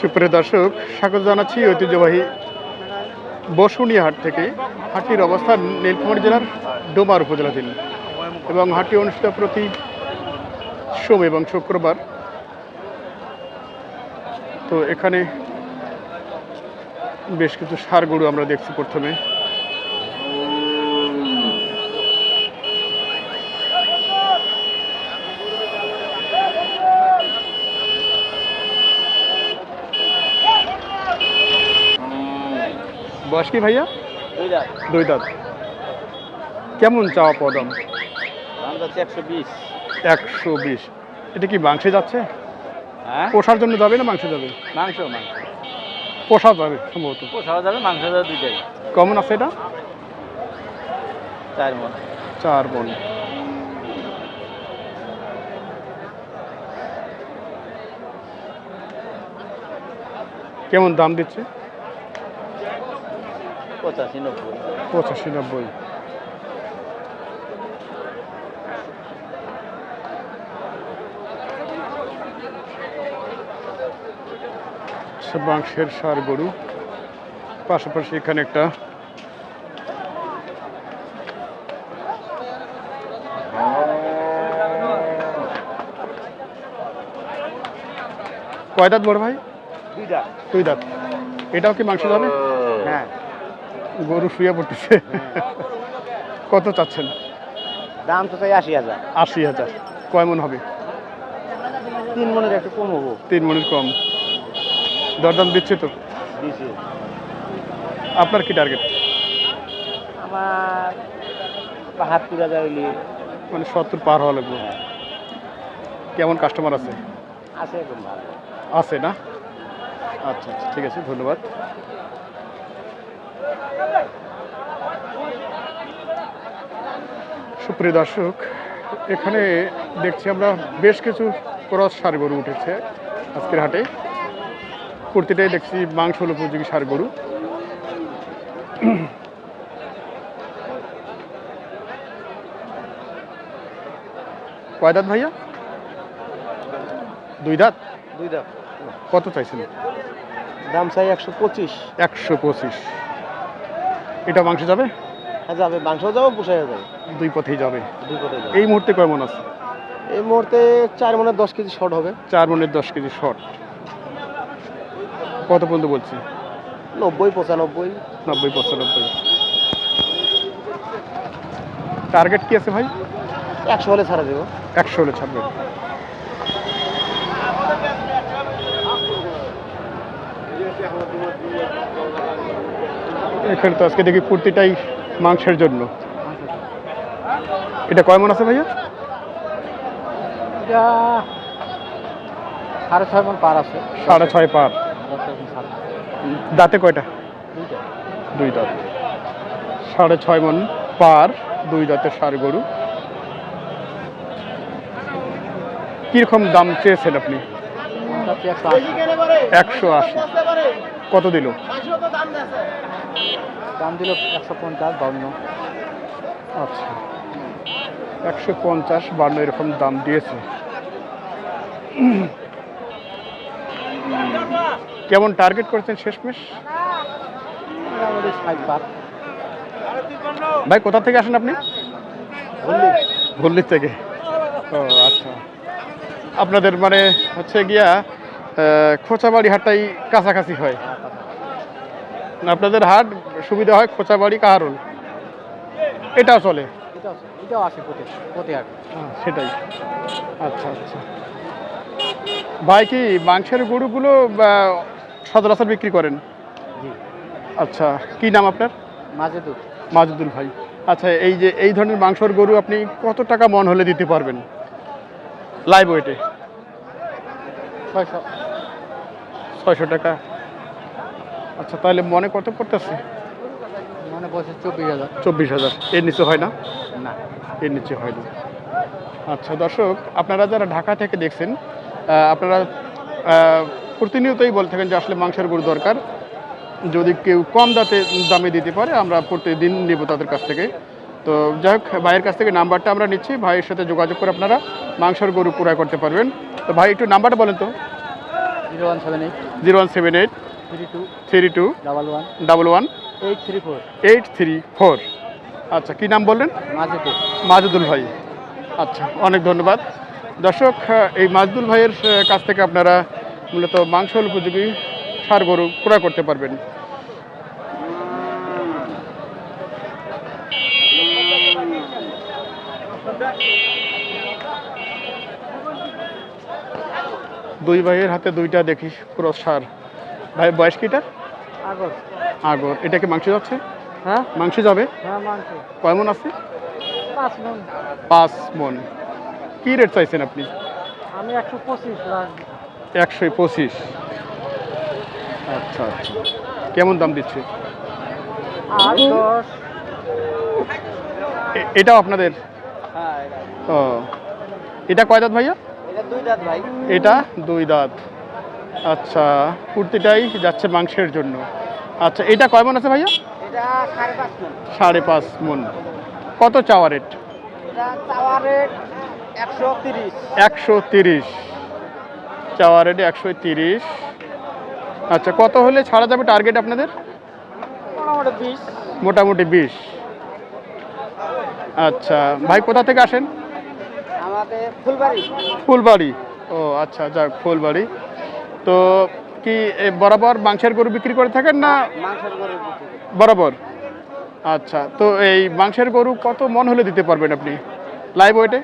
সুপ্রিয় দর্শক, স্বাগত জানাচ্ছি ঐতিহ্যবাহী বসুনিয়া হাট থেকে। হাটটির অবস্থান নীলফামারী জেলার ডোমার উপজেলাধীন। এবং হাটটি অনুষ্ঠিত প্রতি সোম এবং শুক্রবার। তো এখানে বেশ কিছু সার গরু আমরা দেখছি প্রথমে। বয়স কি ভাইয়া? দুই দাঁত। কেমন চাওয়া পদম? একশো বিশ। এটা কি মাংসে যাচ্ছে? হ্যাঁ? পোষার জন্য যাবে না মাংস যাবে? মাংস মাংস। পোষা যাবে সম্ভবত। পোষাও যাবে মাংস যাবে দুইটাই। কেমন আছে এটা? চার মন। চার মন। কেমন দাম দিচ্ছে? পঁচাশি নব্বই। পঁচাশি নব্বই। সে মাংসের সার গরু। পাশাপাশি এখানে একটা কয় দাঁত বড় ভাই? দুইটা দুই দাঁত। এটাও কি মাংস যাবে হ্যাঁ। গরু শুয়ে পড়তেছে। কত চাচ্ছেন? দাম তো চাই আশি হাজার। আশি হাজার। কয় মন হবে? তিন মনের একটু কম হব। তিন মনের কম। দরদাম দিচ্ছে তো? আপনার কি টার্গেট আমার বাহাত্তর হাজার হইলে মানে সত্তর পার হওয়া লাগবে। কেমন কাস্টমার আছে? আছে এখন ভালো। আছে না? আচ্ছা আচ্ছা ঠিক আছে ধন্যবাদ। সুপ্রিয় দর্শক এখানে দেখছি আমরা বেশ কিছু ক্রস সার গরু উঠেছে আজকের হাটে। প্রতিটাই দেখছি মাংস হল উপযোগী সার গরু। কয় দাঁত ভাইয়া? দুই দাঁত? দুই দাম কত চাইছেন? দাম চাই একশো পঁচিশ। একশো পঁচিশ। এটা মাংস যাবে? হ্যাঁ যাবে। মাংস যাবে পোষাই যাবে। দুই পথেই যাবে। দুই কোটে যাবে। এই মুহূর্তে কয় মন আছে? এই মুহূর্তে চার মনের দশ কেজি শর্ট হবে। চার মনের দশ কেজি শর্ট। কত পর্যন্ত বলছি? নব্বই পঁচানব্বই। নব্বই পঁচানব্বই। টার্গেট কি আছে ভাই? একশো হলে ছাড়া দেবো। একশো হলে ছাড়বে। এখানে তো আজকে দেখি কুর্তিটাই মাংসের জন্য। এটা কয় মন আছে ভাইয়া? সাড়ে ছয় মন পার আছে। সাড়ে ছয় পার। দাঁতে কয়টা? দুই দাঁত। সাড়ে ছয় মন পার দুই দাঁতের সার গরু। কীরকম দাম চেয়েছেন আপনি? একশো আশি। কত দিল? দাম দিল একশো পঞ্চাশ, বাউন্ন। আচ্ছা। একশো পঞ্চাশ বান্ন এরকম দাম দিয়েছে। কেমন টার্গেট করেছেন শেষমেশ? ভাই, কোথা থেকে আসেন আপনি? ভল্লির থেকে। ও আচ্ছা। আপনাদের মানে হচ্ছে গিয়া খোঁচাবাড়ি হাটটাই কাছাকাছি হয়। আপনাদের হাট সুবিধা হয় খোঁচাবাড়ি কাহারুল? এটাও চলে? এটাও এটাও প্রতি প্রতি হাট। হ্যাঁ, সেটাই। আচ্ছা আচ্ছা। ভাই কি মাংসের গরুগুলো সচরাচর বিক্রি করেন? আচ্ছা কি নাম আপনার? মাঝে দুধ মাজুদুল ভাই। আচ্ছা এই যে এই ধরনের মাংসর গরু আপনি কত টাকা মন হলে দিতে পারবেন? লাইভ ওয়েটে। ছয়শো। ছয়শো টাকা। আচ্ছা তাহলে মনে কত পড়তেছে? মনে বলছে চব্বিশ হাজার। চব্বিশ হাজার। এর নিচে হয় না? না। এর নিচে হয় না। আচ্ছা দর্শক আপনারা যারা ঢাকা থেকে দেখছেন আপনারা প্রতিনিয়তই বলে থাকেন যে আসলে মাংসের গরু দরকার। যদি কেউ কম দাতে দামে দিতে পারে আমরা প্রতিদিন নেব তাদের কাছ থেকে। তো যাই হোক ভাইয়ের কাছ থেকে নাম্বারটা আমরা নিচ্ছি। ভাইয়ের সাথে যোগাযোগ করে আপনারা মাংসের গরু ক্রয় করতে পারবেন। তো ভাই একটু নাম্বারটা বলেন তো। Zero one seven eight. Zero one seven eight. Three two double one. Double one. Eight three four. Eight three four. আচ্ছা কী নাম বললেন? মাজেদুল। মাজুদুল ভাই। আচ্ছা অনেক ধন্যবাদ। দর্শক এই মাজদুল ভাইয়ের কাছ থেকে আপনারা মূলত মাংস উপযোগী সার গরু ক্রয় করতে পারবেন। দুই ভাইয়ের হাতে দুইটা দেখি ক্রস সার। ভাই বয়স কিটা? আগর। আগর। এটা কি মাংস যাচ্ছে? হ্যাঁ। মাংস যাবে? হ্যাঁ মাংস। কয় আছে? পাঁচ মন। পাঁচ মন। কি রেট চাইছেন আপনি? আমি একশো পঁচিশ একশো পঁচিশ। আচ্ছা আচ্ছা। কেমন দাম দিচ্ছে? এটাও আপনাদের? হ্যাঁ ও। এটা কয় দাঁত ভাইয়া? এটা দুই দাঁত ভাই। এটা দুই দাঁত। আচ্ছা কুর্তিটাই যাচ্ছে মাংসের জন্য। আচ্ছা এটা কয় মন আছে ভাইয়া? সাড়ে পাঁচ মন। কত চাওয়া রেট? রেট একশো তিরিশ। একশো তিরিশ। চাওয়া রেট একশো তিরিশ। আচ্ছা কত হলে ছাড়া যাবে টার্গেট আপনাদের? মোটামুটি বিশ। আচ্ছা ভাই কোথা থেকে আসেন? ফুলবাড়ি। ফুলবাড়ি। ও আচ্ছা যাক ফুলবাড়ি। তো কি বরাবর মাংসের গরু বিক্রি করে থাকেন না? বরাবর? আচ্ছা তো এই মাংসের গরু কত মন হলে দিতে পারবেন আপনি? লাইভ ওয়েটে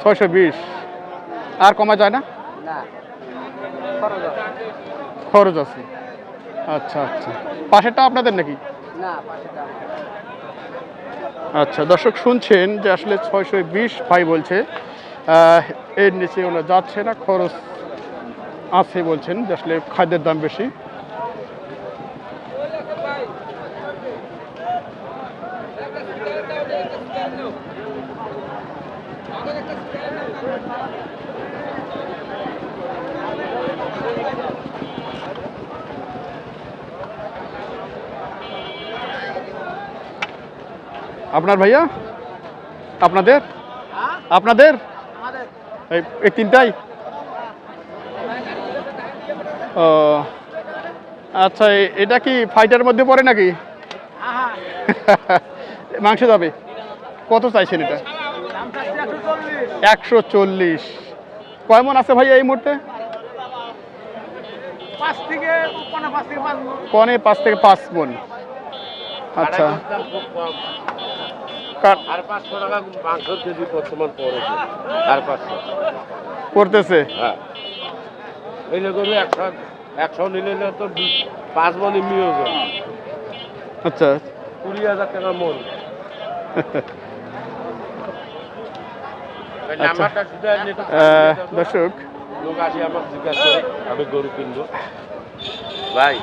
ছয়শো বিশ আর কমা যায় না? খরচ আছে। আচ্ছা আচ্ছা। পাশেরটা আপনাদের নাকি। আচ্ছা দর্শক শুনছেন যে আসলে ছয়শো বিশ ভাই বলছে এর নিচে ওরা যাচ্ছে না, খরচ আছে বলছেন আসলে খাদ্যের দাম বেশি। আপনার ভাইয়া? আপনাদের? আপনাদের? এই এই তিনটাই? ও আচ্ছা এটা কি ফাইটার মধ্যে পড়ে নাকি? মাংস যাবে কত চাইছেন এটা? একশো চল্লিশ। একশো চল্লিশ কয় মন আছে ভাইয়া এই মুহূর্তে। কনে পাঁচ থেকে পাঁচ মন। আচ্ছা। কার- পাঁচশো টাকা মাংসের কেজি বর্তমান পড়েছে আর পাঁচশো। পড়তেছে? হ্যাঁ। একশো একশো নিলে তো পাঁচ মন আচ্ছা। কুড়ি হাজার টাকা মন এই আচ্ছা। দর্শক। করে আমি গরু কিনবো। ভাই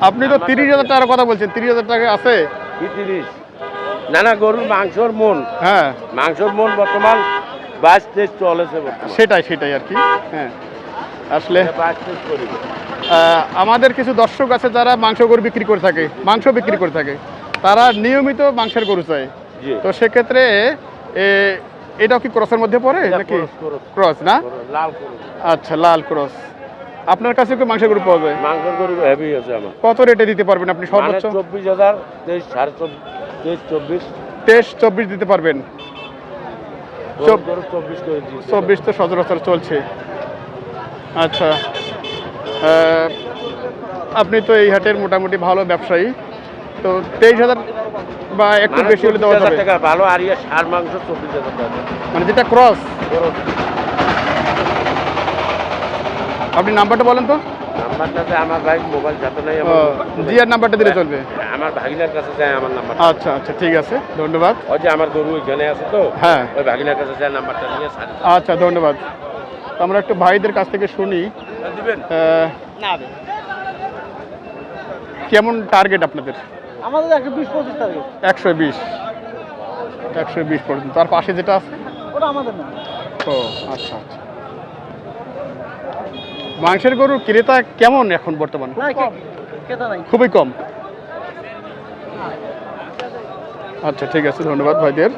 আপনি তো তিরিশ হাজার টাকার কথা বলছেন তিরিশ হাজার টাকা আছে? কি তিরিশ। না না গরুর মাংসর মন। হ্যাঁ। মাংসর মন বর্তমান বাইশ তেইশ চলেছে সেটাই সেটাই আর কি। হ্যাঁ। আসলে বাইশ তেইশ করি আমাদের কিছু দর্শক আছে যারা মাংস গরু বিক্রি করে থাকে মাংস বিক্রি করে থাকে। তারা নিয়মিত মাংসের গরু চায়। তো সেক্ষেত্রে এটাও কি ক্রসের মধ্যে পড়ে নাকি? ক্রস না? লাল আচ্ছা লাল ক্রস। আপনার কাছে কি মাংস গরু পাওয়া যায়? মাংসের গরু হেভি আছে আমার। কত রেটে দিতে পারবেন আপনি? মানে সর্বোচ্চ চব্বিশ হাজার তেইশ সাড়ে তেইশ চব্বিশ। দিতে পারবেন। চব্বিশ তো সচরাচর চলছে। আচ্ছা। আপনি তো এই হাটের মোটামুটি ভালো ব্যবসায়ী। তো তেইশ হাজার বা একটু মানে বেশি হলে দেওয়া 24,000 যাবে। টাকা ভালো আর সার মাংস চব্বিশ হাজার টাকা। মানে যেটা ক্রস। আপনি নাম্বারটা বলেন তো। নাম্বারটা যে আমার ভাই মোবাইল সাথে নাই জিয়ার নাম্বারটা দিলে চলবে? আমার ভাগিনার কাছে যায় আমার নাম্বার আচ্ছা আচ্ছা ঠিক আছে ধন্যবাদ। ওই যে আমার গরু ওইখানে আছে তো হ্যাঁ। ওই ভাগিনার কাছে যায় নাম্বারটা নিয়ে আচ্ছা ধন্যবাদ। আমরা একটু ভাইদের কাছ থেকে শুনি। দিবেন? না কেমন টার্গেট আপনাদের? আমাদের একশো বিশ পঁচিশ একশো বিশ। একশো বিশ পর্যন্ত। আর পাশে যেটা আছে? ওটা আমাদের না। ও আচ্ছা আচ্ছা। মাংসের গরুর ক্রেতা কেমন এখন বর্তমানে? খুবই কম। আচ্ছা ঠিক আছে ধন্যবাদ ভাইদের।